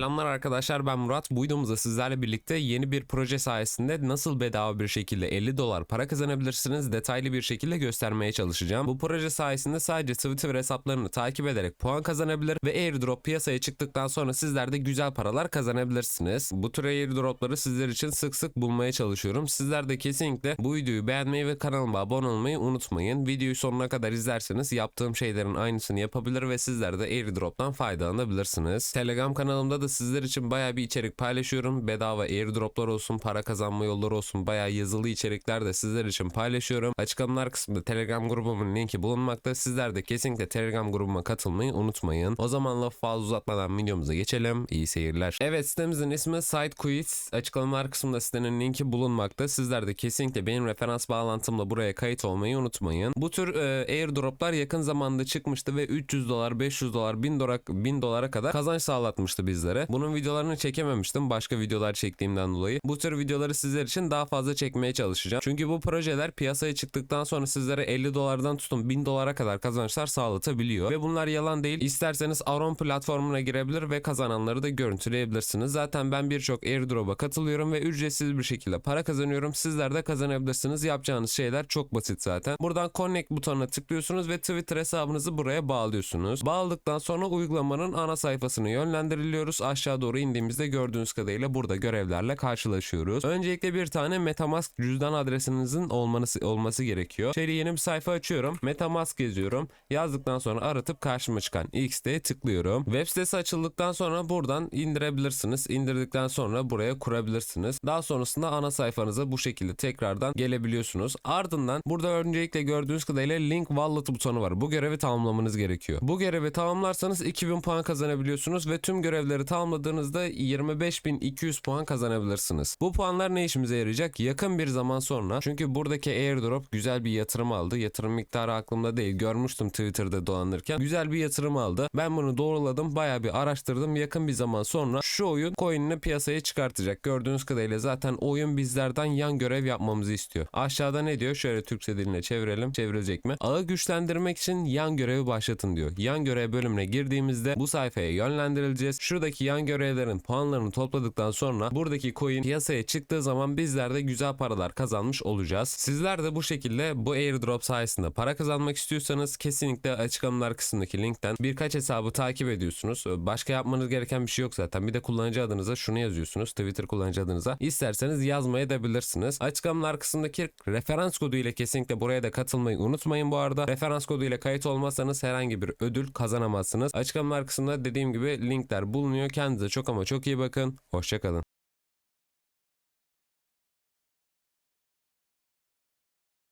Selamlar arkadaşlar ben Murat. Bu videomuzda sizlerle birlikte yeni bir proje sayesinde nasıl bedava bir şekilde 50 dolar para kazanabilirsiniz detaylı bir şekilde göstermeye çalışacağım. Bu proje sayesinde sadece Twitter hesaplarını takip ederek puan kazanabilir ve airdrop piyasaya çıktıktan sonra sizler de güzel paralar kazanabilirsiniz. Bu tür airdropları sizler için sık sık bulmaya çalışıyorum. Sizler de kesinlikle bu videoyu beğenmeyi ve kanalıma abone olmayı unutmayın. Videoyu sonuna kadar izlerseniz yaptığım şeylerin aynısını yapabilir ve sizler de airdrop'tan faydalanabilirsiniz. Telegram kanalımda da sizler için baya bir içerik paylaşıyorum. Bedava airdroplar olsun, para kazanma yolları olsun, baya yazılı içerikler de sizler için paylaşıyorum. Açıklamalar kısmında Telegram grubumun linki bulunmakta. Sizler de kesinlikle Telegram grubuma katılmayı unutmayın. O zaman lafı fazla uzatmadan videomuza geçelim. İyi seyirler. Evet sitemizin ismi SiteQuiz. Açıklamalar kısmında sitenin linki bulunmakta. Sizler de kesinlikle benim referans bağlantımla buraya kayıt olmayı unutmayın. Bu tür e, airdroplar yakın zamanda çıkmıştı ve 300 dolar, 500 dolar, 1000 dolar, 1000 dolara kadar kazanç sağlatmıştı bizlere. Bunun videolarını çekememiştim başka videolar çektiğimden dolayı. Bu tür videoları sizler için daha fazla çekmeye çalışacağım. Çünkü bu projeler piyasaya çıktıktan sonra sizlere 50 dolardan tutun 1000 dolara kadar kazançlar sağlatabiliyor. Ve bunlar yalan değil. İsterseniz Aron platformuna girebilir ve kazananları da görüntüleyebilirsiniz. Zaten ben birçok airdrop'a katılıyorum ve ücretsiz bir şekilde para kazanıyorum. Sizler de kazanabilirsiniz. Yapacağınız şeyler çok basit zaten. Buradan connect butonuna tıklıyorsunuz ve Twitter hesabınızı buraya bağlıyorsunuz. Bağladıktan sonra uygulamanın ana sayfasını yönlendiriliyoruz. Aşağı doğru indiğimizde gördüğünüz kadarıyla burada görevlerle karşılaşıyoruz. Öncelikle bir tane MetaMask cüzdan adresinizin olması, olması gerekiyor. Şöyle yeni bir sayfa açıyorum. MetaMask yazıyorum. Yazdıktan sonra aratıp karşıma çıkan X'te tıklıyorum. Web sitesi açıldıktan sonra buradan indirebilirsiniz. İndirdikten sonra buraya kurabilirsiniz. Daha sonrasında ana sayfanıza bu şekilde tekrardan gelebiliyorsunuz. Ardından burada öncelikle gördüğünüz kadarıyla Link Wallet butonu var. Bu görevi tamamlamanız gerekiyor. Bu görevi tamamlarsanız 2000 puan kazanabiliyorsunuz ve tüm görevleri tamamladığınızda 25200 puan kazanabilirsiniz. Bu puanlar ne işimize yarayacak? Yakın bir zaman sonra çünkü buradaki airdrop güzel bir yatırım aldı. Yatırım miktarı aklımda değil. Görmüştüm Twitter'da dolanırken. Güzel bir yatırım aldı. Ben bunu doğruladım. Baya bir araştırdım. Yakın bir zaman sonra şu oyun coin'ini piyasaya çıkartacak. Gördüğünüz kadarıyla zaten oyun bizlerden yan görev yapmamızı istiyor. Aşağıda ne diyor? Şöyle Türkçe diline çevirelim. Çevrilecek mi? Ağı güçlendirmek için yan görevi başlatın diyor. Yan görev bölümüne girdiğimizde bu sayfaya yönlendirileceğiz. Şuradaki yan görevlerin puanlarını topladıktan sonra buradaki coin piyasaya çıktığı zaman bizler de güzel paralar kazanmış olacağız. Sizler de bu şekilde bu airdrop sayesinde para kazanmak istiyorsanız kesinlikle açıklamalar kısmındaki linkten birkaç hesabı takip ediyorsunuz. Başka yapmanız gereken bir şey yok zaten. Bir de kullanıcı adınıza şunu yazıyorsunuz. Twitter kullanıcı adınıza. İsterseniz yazmaya da bilirsiniz. Açıklamalar kısmındaki referans kodu ile kesinlikle buraya da katılmayı unutmayın bu arada. Referans kodu ile kayıt olmazsanız herhangi bir ödül kazanamazsınız. Açıklamalar kısmında dediğim gibi linkler bulunuyor. Kendinize çok ama çok iyi bakın. Hoşçakalın.